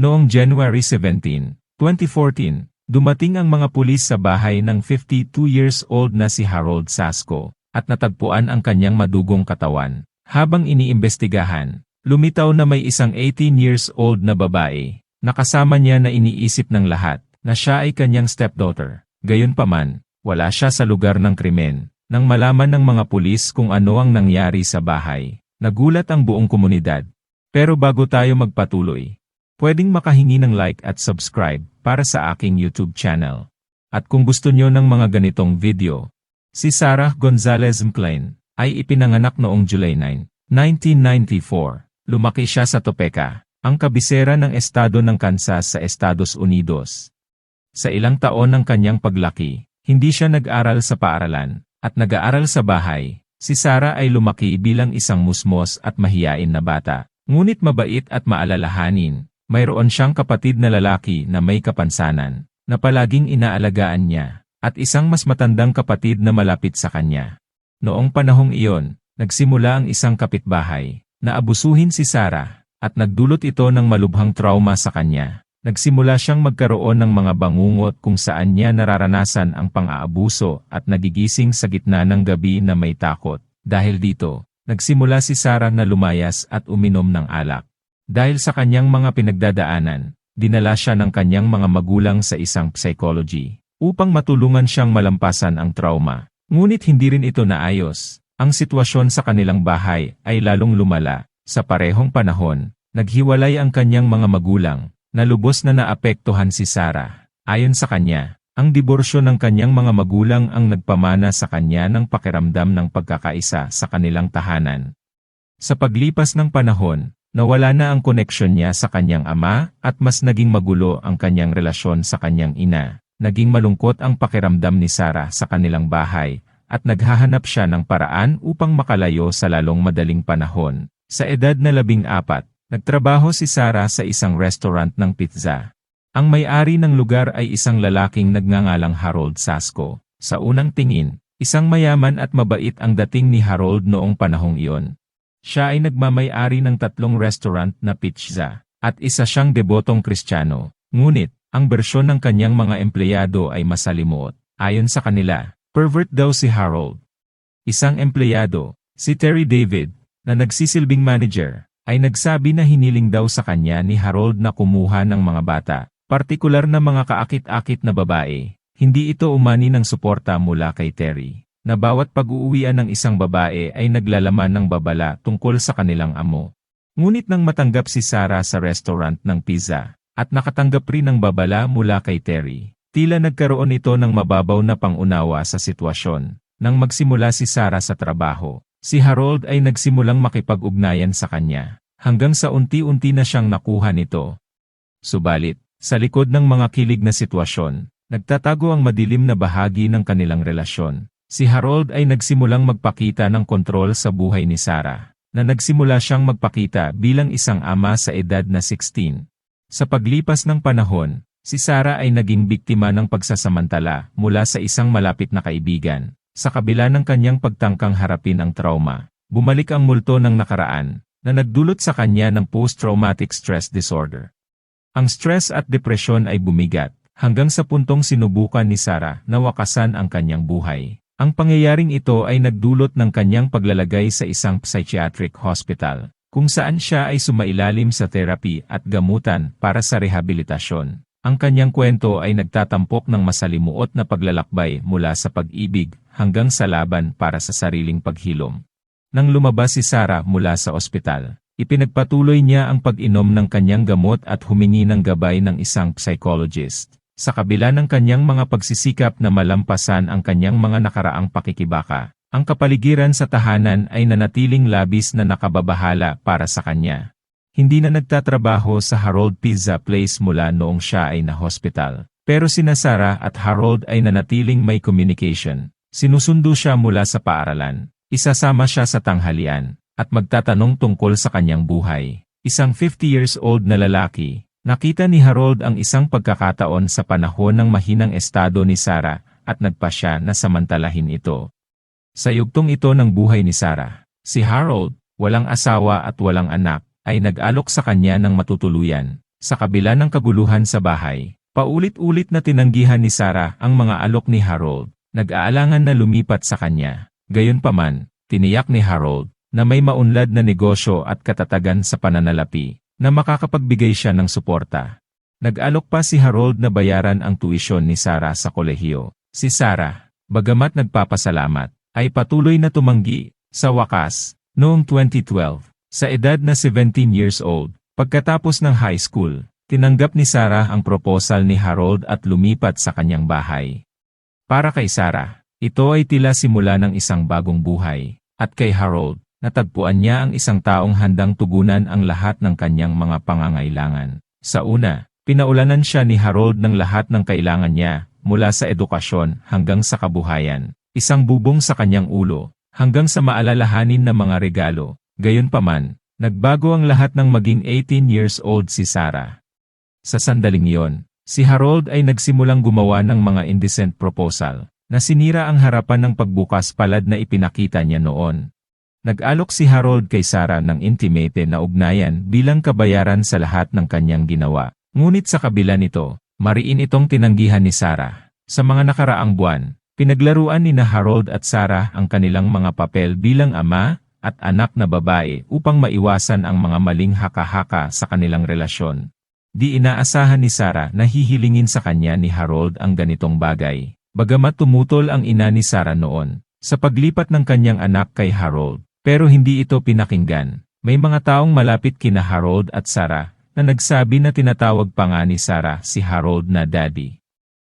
Noong January 17, 2014, dumating ang mga pulis sa bahay ng 52 years old na si Harold Sasko at natagpuan ang kanyang madugong katawan. Habang iniimbestigahan, lumitaw na may isang 18 years old na babae. Nakasama niya na iniisip ng lahat na siya ay kanyang stepdaughter. Gayunpaman, wala siya sa lugar ng krimen. Nang malaman ng mga pulis kung ano ang nangyari sa bahay, nagulat ang buong komunidad. Pero bago tayo magpatuloy, pwedeng makahingi ng like at subscribe para sa aking YouTube channel. At kung gusto nyo ng mga ganitong video, si Sarah Gonzalez Mclean ay ipinanganak noong July 9, 1994. Lumaki siya sa Topeka, ang kabisera ng estado ng Kansas sa Estados Unidos. Sa ilang taon ng kanyang paglaki, hindi siya nag-aral sa paaralan, at nag-aaral sa bahay. Si Sarah ay lumaki bilang isang musmos at mahiyain na bata, ngunit mabait at maalalahanin. Mayroon siyang kapatid na lalaki na may kapansanan, na palaging inaalagaan niya, at isang mas matandang kapatid na malapit sa kanya. Noong panahong iyon, nagsimula ang isang kapitbahay, na abusuhin si Sarah, at nagdulot ito ng malubhang trauma sa kanya. Nagsimula siyang magkaroon ng mga bangungot kung saan niya nararanasan ang pang-aabuso at nagigising sa gitna ng gabi na may takot. Dahil dito, nagsimula si Sarah na lumayas at uminom ng alak. Dahil sa kanyang mga pinagdadaanan, dinala siya ng kanyang mga magulang sa isang psychology upang matulungan siyang malampasan ang trauma. Ngunit hindi rin ito naayos. Ang sitwasyon sa kanilang bahay ay lalong lumala. Sa parehong panahon, naghiwalay ang kanyang mga magulang, na lubos na naapektuhan si Sarah. Ayon sa kanya, ang diborsyo ng kanyang mga magulang ang nagpamana sa kanya ng pakiramdam ng pagkakaisa sa kanilang tahanan. Sa paglipas ng panahon, nawala na ang koneksyon niya sa kanyang ama at mas naging magulo ang kanyang relasyon sa kanyang ina. Naging malungkot ang pakiramdam ni Sarah sa kanilang bahay at naghahanap siya ng paraan upang makalayo sa lalong madaling panahon. Sa edad na labing apat, nagtrabaho si Sarah sa isang restaurant ng pizza. Ang may-ari ng lugar ay isang lalaking nagngangalang Harold Sasko. Sa unang tingin, isang mayaman at mabait ang dating ni Harold noong panahong iyon. Siya ay nagmamay-ari ng tatlong restaurant na pizza, at isa siyang debotong kristyano. Ngunit, ang bersyon ng kanyang mga empleyado ay masalimuot. Ayon sa kanila, Pervert daw si Harold. Isang empleyado, si Terry David, na nagsisilbing manager, ay nagsabi na hiniling daw sa kanya ni Harold na kumuha ng mga bata, partikular na mga kaakit-akit na babae. Hindi ito umani ng suporta mula kay Terry, na bawat pag-uuwian ng isang babae ay naglalaman ng babala tungkol sa kanilang amo. Ngunit nang matanggap si Sarah sa restaurant ng pizza, at nakatanggap rin ng babala mula kay Terry, Tila nagkaroon ito ng mababaw na pangunawa sa sitwasyon. Nang magsimula si Sarah sa trabaho, si Harold ay nagsimulang makipag-ugnayan sa kanya, hanggang sa unti-unti na siyang nakuha nito. Subalit, sa likod ng mga kilig na sitwasyon, nagtatago ang madilim na bahagi ng kanilang relasyon. Si Harold ay nagsimulang magpakita ng kontrol sa buhay ni Sarah, na nagsimula siyang magpakita bilang isang ama sa edad na 16. Sa paglipas ng panahon, Si Sarah ay naging biktima ng pagsasamantala mula sa isang malapit na kaibigan. Sa kabila ng kanyang pagtangkang harapin ang trauma, bumalik ang multo ng nakaraan, na nagdulot sa kanya ng post-traumatic stress disorder. Ang stress at depresyon ay bumigat, hanggang sa puntong sinubukan ni Sarah na wakasan ang kanyang buhay. Ang pangyayaring ito ay nagdulot ng kanyang paglalagay sa isang psychiatric hospital, kung saan siya ay sumailalim sa therapy at gamutan para sa rehabilitasyon. Ang kanyang kwento ay nagtatampok ng masalimuot na paglalakbay mula sa pag-ibig hanggang sa laban para sa sariling paghilom. Nang lumabas si Sarah mula sa ospital, ipinagpatuloy niya ang pag-inom ng kanyang gamot at humingi ng gabay ng isang psychologist. Sa kabila ng kanyang mga pagsisikap na malampasan ang kanyang mga nakaraang pakikibaka, ang kapaligiran sa tahanan ay nanatiling labis na nakababahala para sa kanya. Hindi na nagtatrabaho sa Harold Pizza Place mula noong siya ay na-hospital. Pero sina Sarah at Harold ay nanatiling may communication. Sinusundo siya mula sa paaralan. Isasama siya sa tanghalian, at magtatanong tungkol sa kanyang buhay. Isang 50 years old na lalaki, nakita ni Harold ang isang pagkakataon sa panahon ng mahinang estado ni Sarah, at nagpa siya na samantalahin ito. Sa yugtong ito ng buhay ni Sarah, si Harold, walang asawa at walang anak, ay nag-alok sa kanya ng matutuluyan. Sa kabila ng kaguluhan sa bahay, paulit-ulit na tinanggihan ni Sarah ang mga alok ni Harold, nag-aalangan na lumipat sa kanya. Gayunpaman, tiniyak ni Harold na may maunlad na negosyo at katatagan sa pananalapi na makakapagbigay siya ng suporta. Nag-alok pa si Harold na bayaran ang tuition ni Sarah sa kolehiyo. Si Sarah, bagamat nagpapasalamat, ay patuloy na tumanggi. Sa wakas, noong 2012, sa edad na 17 years old, pagkatapos ng high school, tinanggap ni Sarah ang proposal ni Harold at lumipat sa kanyang bahay. Para kay Sarah, ito ay tila simula ng isang bagong buhay, at kay Harold, natagpuan niya ang isang taong handang tugunan ang lahat ng kanyang mga pangangailangan. Sa una, Pinaulanan siya ni Harold ng lahat ng kailangan niya, mula sa edukasyon hanggang sa kabuhayan, isang bubong sa kanyang ulo, hanggang sa maalalahanin na mga regalo. Gayunpaman, nagbago ang lahat ng maging 18 years old si Sarah. Sa sandaling iyon, si Harold ay nagsimulang gumawa ng mga indecent proposal, na sinira ang harapan ng pagbukas palad na ipinakita niya noon. Nag-alok si Harold kay Sarah ng intimate na ugnayan bilang kabayaran sa lahat ng kanyang ginawa. Ngunit sa kabila nito, mariin itong tinanggihan ni Sarah. Sa mga nakaraang buwan, pinaglaruan ni na Harold at Sarah ang kanilang mga papel bilang ama at anak na babae upang maiwasan ang mga maling haka-haka sa kanilang relasyon. Di inaasahan ni Sarah na hihilingin sa kanya ni Harold ang ganitong bagay. Bagamat tumutol ang ina ni Sarah noon, sa paglipat ng kanyang anak kay Harold, pero hindi ito pinakinggan. May mga taong malapit kina Harold at Sarah na nagsabi na tinatawag pa nga ni Sarah si Harold na daddy.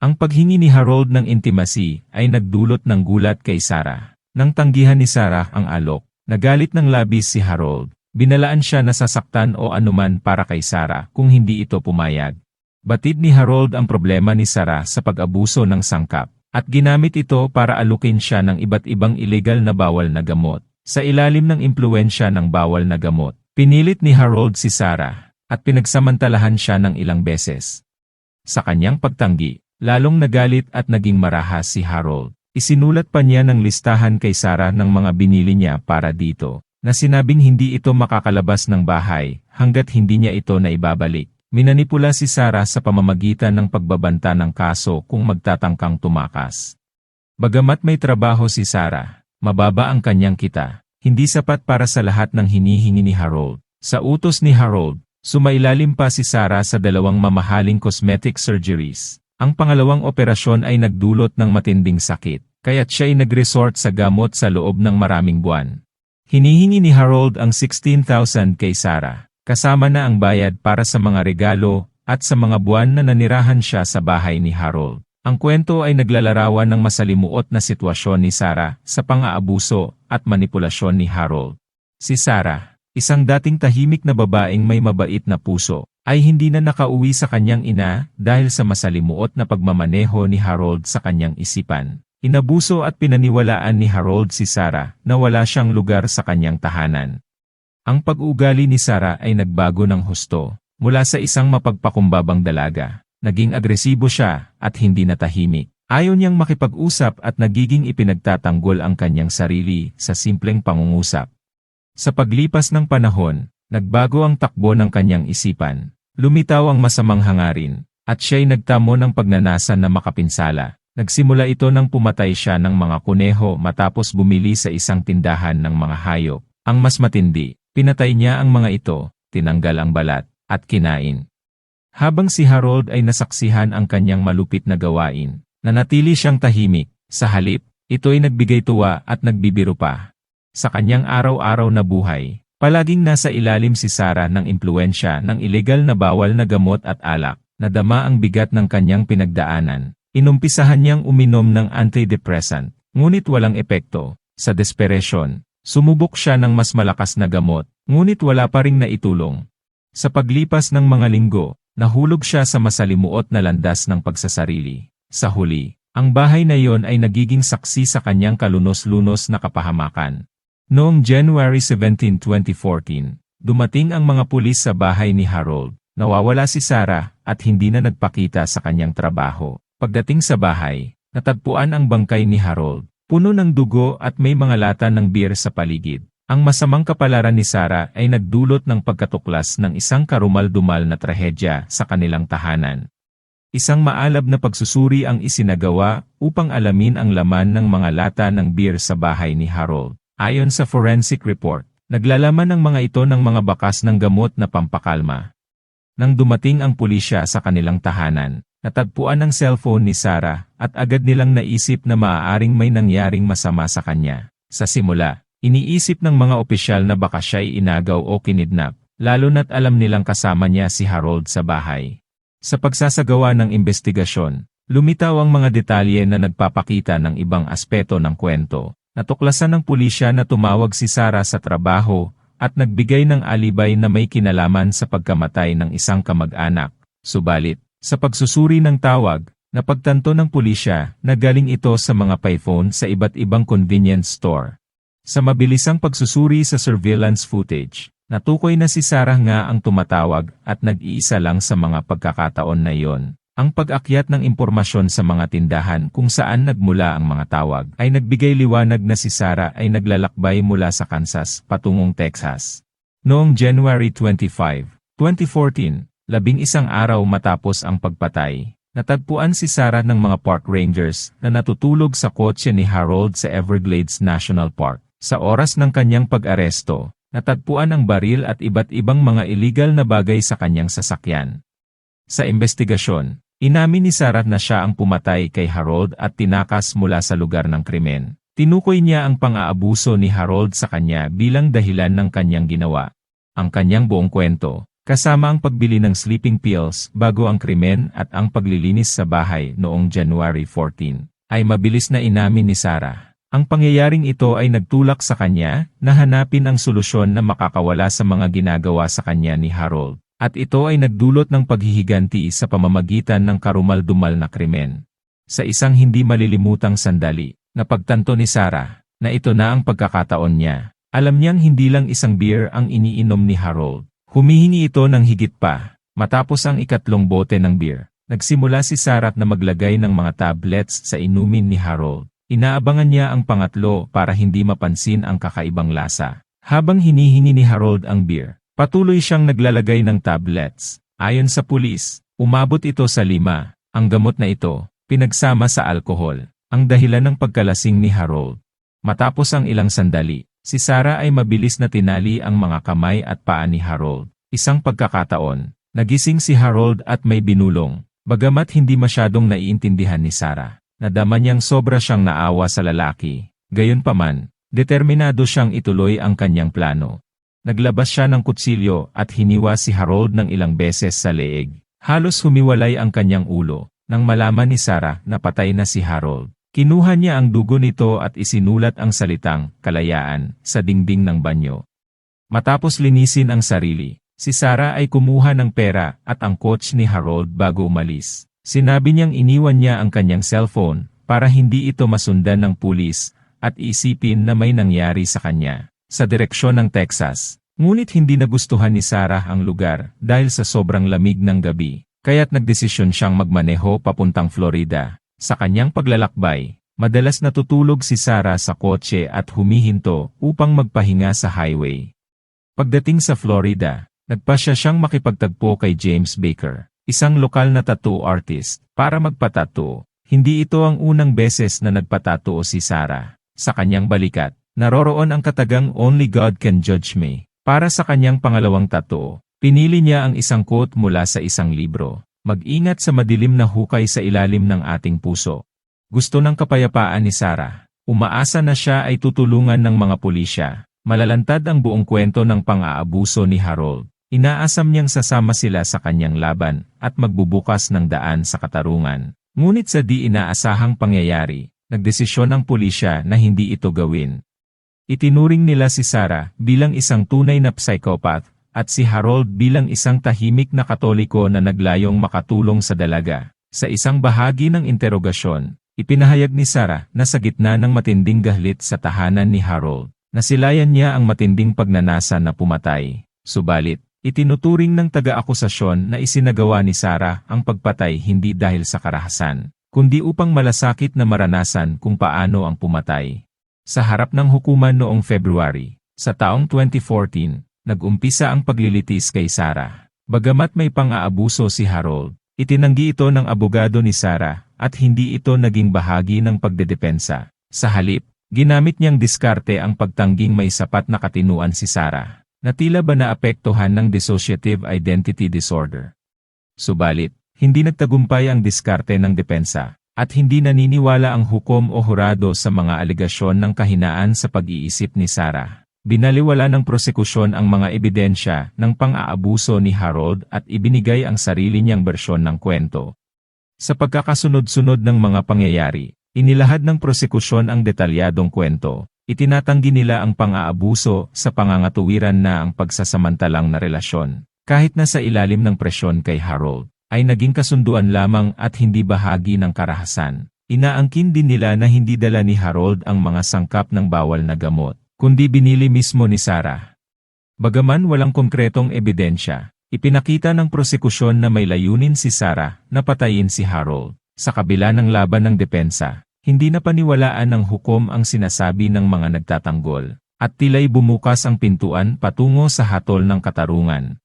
Ang paghingi ni Harold ng intimacy ay nagdulot ng gulat kay Sarah. Nang tanggihan ni Sarah ang alok, nagalit ng labis si Harold. Binalaan siya na sasaktan o anuman para kay Sarah kung hindi ito pumayag. Batid ni Harold ang problema ni Sarah sa pag-abuso ng sangkap, at ginamit ito para alukin siya ng iba't ibang illegal na bawal na gamot. Sa ilalim ng impluensya ng bawal na gamot, pinilit ni Harold si Sarah at pinagsamantalahan siya ng ilang beses. Sa kanyang pagtanggi, lalong nagalit at naging marahas si Harold. Isinulat pa niya ng listahan kay Sarah ng mga binili niya para dito, na sinabing hindi ito makakalabas ng bahay hanggat hindi niya ito na ibabalik. Minanipula si Sarah sa pamamagitan ng pagbabanta ng kaso kung magtatangkang tumakas. Bagamat may trabaho si Sarah, mababa ang kanyang kita, hindi sapat para sa lahat ng hinihingi ni Harold. Sa utos ni Harold, Sumailalim pa si Sarah sa dalawang mamahaling cosmetic surgeries. Ang pangalawang operasyon ay nagdulot ng matinding sakit, kaya't siya ay nag-resort sa gamot sa loob ng maraming buwan. Hinihingi ni Harold ang 16,000 kay Sarah, kasama na ang bayad para sa mga regalo at sa mga buwan na nanirahan siya sa bahay ni Harold. Ang kwento ay naglalarawan ng masalimuot na sitwasyon ni Sarah sa pang-aabuso at manipulasyon ni Harold. Si Sarah, isang dating tahimik na babaeng may mabait na puso, ay hindi na nakauwi sa kanyang ina dahil sa masalimuot na pagmamaneho ni Harold sa kanyang isipan. Inabuso at pinaniwalaan ni Harold si Sarah na wala siyang lugar sa kanyang tahanan. Ang pag-ugali ni Sarah ay nagbago ng husto, mula sa isang mapagpakumbabang dalaga. Naging agresibo siya at hindi na tahimik. Ayaw niyang makipag-usap at nagiging ipinagtatanggol ang kanyang sarili sa simpleng pangungusap. Sa paglipas ng panahon, nagbago ang takbo ng kanyang isipan. Lumitaw ang masamang hangarin, at siya'y nagtamo ng pagnanasa na makapinsala. Nagsimula ito nang pumatay siya ng mga kuneho matapos bumili sa isang tindahan ng mga hayop. Ang mas matindi, pinatay niya ang mga ito, tinanggal ang balat, at kinain. Habang si Harold ay nasaksihan ang kanyang malupit na gawain, nanatili siyang tahimik, sa halip, ito ay nagbigay tuwa at nagbibiro pa. Sa kanyang araw-araw na buhay, palaging nasa ilalim si Sarah ng impluensya ng ilegal na bawal na gamot at alak, nadama ang bigat ng kanyang pinagdaanan. Inumpisahan niyang uminom ng antidepressant, ngunit walang epekto. Sa desperation, sumubok siya ng mas malakas na gamot, ngunit wala pa ring naitulong. Sa paglipas ng mga linggo, nahulog siya sa masalimuot na landas ng pagsasarili. Sa huli, ang bahay na iyon ay nagiging saksi sa kanyang kalunos-lunos na kapahamakan. Noong January 17, 2014, dumating ang mga pulis sa bahay ni Harold. Nawawala si Sarah at hindi na nagpakita sa kanyang trabaho. Pagdating sa bahay, natagpuan ang bangkay ni Harold. Puno ng dugo at may mga lata ng beer sa paligid. Ang masamang kapalaran ni Sarah ay nagdulot ng pagkatuklas ng isang karumal-dumal na trahedya sa kanilang tahanan. Isang maalab na pagsusuri ang isinagawa upang alamin ang laman ng mga lata ng beer sa bahay ni Harold. Ayon sa forensic report, naglalaman ng mga ito ng mga bakas ng gamot na pampakalma. Nang dumating ang pulisya sa kanilang tahanan, natagpuan ang cellphone ni Sarah at agad nilang naisip na maaaring may nangyaring masama sa kanya. Sa simula, iniisip ng mga opisyal na baka siya'y inagaw o kinidnap, lalo na't alam nilang kasama niya si Harold sa bahay. Sa pagsasagawa ng investigasyon, lumitaw ang mga detalye na nagpapakita ng ibang aspeto ng kwento. Natuklasan ng pulisya na tumawag si Sarah sa trabaho at nagbigay ng alibay na may kinalaman sa pagkamatay ng isang kamag-anak. Subalit, sa pagsusuri ng tawag, napagtanto ng pulisya na galing ito sa mga payphone sa iba't ibang convenience store. Sa mabilisang pagsusuri sa surveillance footage, natukoy na si Sarah nga ang tumatawag at nag-iisa lang sa mga pagkakataon na iyon. Ang pag-akyat ng impormasyon sa mga tindahan kung saan nagmula ang mga tawag ay nagbigay liwanag na si Sarah ay naglalakbay mula sa Kansas patungong Texas. Noong January 25, 2014, labing isang araw matapos ang pagpatay, natagpuan si Sarah ng mga park rangers na natutulog sa kotse ni Harold sa Everglades National Park. Sa oras ng kanyang pag-aresto, natagpuan ang baril at iba't ibang mga illegal na bagay sa kanyang sasakyan. Sa investigasyon, inamin ni Sarah na siya ang pumatay kay Harold at tinakas mula sa lugar ng krimen. Tinukoy niya ang pang-aabuso ni Harold sa kanya bilang dahilan ng kanyang ginawa. Ang kanyang buong kwento, kasama ang pagbili ng sleeping pills bago ang krimen at ang paglilinis sa bahay noong January 14, ay mabilis na inamin ni Sarah. Ang pangyayaring ito ay nagtulak sa kanya na hanapin ang solusyon na makakawala sa mga ginagawa sa kanya ni Harold. At ito ay nagdulot ng paghihiganti sa pamamagitan ng karumal-dumal na krimen. Sa isang hindi malilimutang sandali, napagtanto ni Sarah na ito na ang pagkakataon niya. Alam niyang hindi lang isang beer ang iniinom ni Harold. Humihingi ito ng higit pa. Matapos ang ikatlong bote ng beer, nagsimula si Sarah na maglagay ng mga tablets sa inumin ni Harold. Inaabangan niya ang pangatlo para hindi mapansin ang kakaibang lasa. Habang hinihingi ni Harold ang beer, patuloy siyang naglalagay ng tablets. Ayon sa pulis, umabot ito sa lima. Ang gamot na ito, pinagsama sa alkohol, ang dahilan ng pagkalasing ni Harold. Matapos ang ilang sandali, si Sarah ay mabilis na tinali ang mga kamay at paa ni Harold. Isang pagkakataon, nagising si Harold at may binulong, bagamat hindi masyadong naiintindihan ni Sarah. Nadama niyang sobra siyang naawa sa lalaki. Gayunpaman, determinado siyang ituloy ang kanyang plano. Naglabas siya ng kutsilyo at hiniwa si Harold ng ilang beses sa leeg. Halos humiwalay ang kanyang ulo, nang malaman ni Sarah na patay na si Harold. Kinuha niya ang dugo nito at isinulat ang salitang, kalayaan, sa dingding ng banyo. Matapos linisin ang sarili, si Sarah ay kumuha ng pera at ang coach ni Harold bago umalis. Sinabi niyang iniwan niya ang kanyang cellphone para hindi ito masundan ng pulis at isipin na may nangyari sa kanya sa direksyon ng Texas. Ngunit hindi nagustuhan ni Sarah ang lugar dahil sa sobrang lamig ng gabi, kaya't nagdesisyon siyang magmaneho papuntang Florida. Sa kanyang paglalakbay, madalas natutulog si Sarah sa kotse at humihinto upang magpahinga sa highway. Pagdating sa Florida, nagpasya siyang makipagtagpo kay James Baker isang lokal na tattoo artist, para magpatato. Hindi ito ang unang beses na nagpatato si Sarah. Sa kanyang balikat, naroroon ang katagang Only God Can Judge Me. Para sa kanyang pangalawang tattoo, pinili niya ang isang quote mula sa isang libro. Mag-ingat sa madilim na hukay sa ilalim ng ating puso. Gusto ng kapayapaan ni Sarah. Umaasa na siya ay tutulungan ng mga pulisya. Malalantad ang buong kwento ng pang-aabuso ni Harold. Inaasam niyang sasama sila sa kanyang laban at magbubukas ng daan sa katarungan. Ngunit sa di inaasahang pangyayari, nagdesisyon ang pulisya na hindi ito gawin. Itinuring nila si Sarah bilang isang tunay na psychopath at si Harold bilang isang tahimik na katoliko na naglayong makatulong sa dalaga. Sa isang bahagi ng interogasyon, ipinahayag ni Sarah na sa gitna ng matinding gahlit sa tahanan ni Harold, nasilayan niya ang matinding pagnanasa na pumatay. Subalit, Itinuturing ng taga-akusasyon na isinagawa ni Sarah ang pagpatay hindi dahil sa karahasan, kundi upang malasakit na maranasan kung paano ang pumatay. Sa harap ng hukuman noong February, Sa taong 2014, nag-umpisa ang paglilitis kay Sarah. Bagamat may pang-aabuso si Harold, itinanggi ito ng abogado ni Sarah at hindi ito naging bahagi ng pagdedepensa. Sa halip, ginamit niyang diskarte ang pagtangging may sapat na katinuan si Sarah, na tila ba naapektuhan ng dissociative identity disorder. Subalit, hindi nagtagumpay ang diskarte ng depensa, at hindi naniniwala ang hukom o hurado sa mga aligasyon ng kahinaan sa pag-iisip ni Sarah. Binaliwala ng prosekusyon ang mga ebidensya ng pang-aabuso ni Harold at ibinigay ang sarili niyang bersyon ng kwento. Sa pagkakasunod-sunod ng mga pangyayari, inilahad ng prosekusyon ang detalyadong kwento. Itinatanggi nila ang pang-aabuso sa pangangatuwiran na ang pagsasamantalang na relasyon. Kahit na sa ilalim ng presyon kay Harold, ay naging kasunduan lamang at hindi bahagi ng karahasan. Inaangkin din nila na hindi dala ni Harold ang mga sangkap ng bawal na gamot, kundi binili mismo ni Sarah. Bagaman walang konkretong ebidensya, ipinakita ng prosekusyon na may layunin si Sarah na patayin si Harold. Sa kabila ng laban ng depensa, hindi na paniwalaan ng hukom ang sinasabi ng mga nagtatanggol, at tila'y bumukas ang pintuan patungo sa hatol ng katarungan.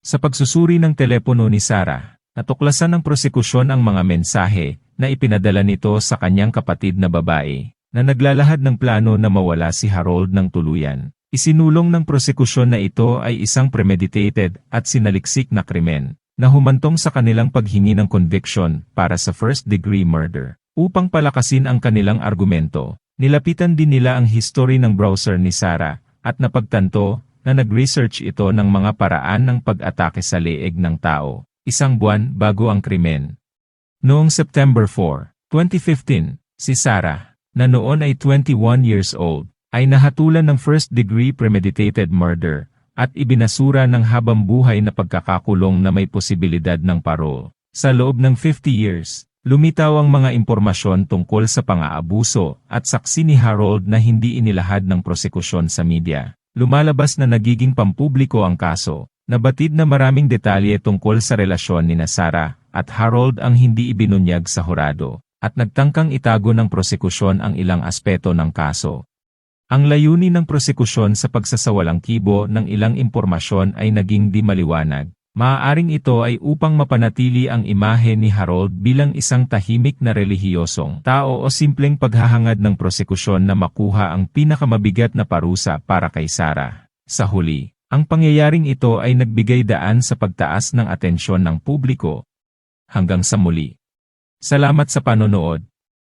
Sa pagsusuri ng telepono ni Sarah, Natuklasan ng prosekusyon ang mga mensahe na ipinadala nito sa kanyang kapatid na babae na naglalahad ng plano na mawala si Harold ng tuluyan. Isinulong ng prosekusyon na ito ay isang premeditated at sinaliksik na krimen na humantong sa kanilang paghingi ng conviction para sa first-degree murder. Upang palakasin ang kanilang argumento, nilapitan din nila ang history ng browser ni Sarah at napagtanto na nag-research ito ng mga paraan ng pag-atake sa leeg ng tao isang buwan bago ang krimen. Noong September 4, 2015, si Sarah, na noon ay 21 years old, ay nahatulan ng first-degree premeditated murder at ibinasura ng habang buhay na pagkakakulong na may posibilidad ng parol. Sa loob ng 50 years, lumitaw ang mga impormasyon tungkol sa pang-aabuso at saksi ni Harold na hindi inilahad ng prosekusyon sa media. Lumalabas na nagiging pampubliko ang kaso, Nabatid na maraming detalye tungkol sa relasyon ni Sarah at Harold ang hindi ibinunyag sa hurado, at nagtangkang itago ng prosekusyon ang ilang aspeto ng kaso. Ang layunin ng prosekusyon sa pagsasawalang kibo ng ilang impormasyon ay naging di maliwanag. Maaaring ito ay upang mapanatili ang imahe ni Harold bilang isang tahimik na relihiyosong tao o simpleng paghahangad ng prosekusyon na makuha ang pinakamabigat na parusa para kay Sarah. Sa huli, ang pangyayaring ito ay nagbigay daan sa pagtaas ng atensyon ng publiko. Hanggang sa muli. Salamat sa panonood.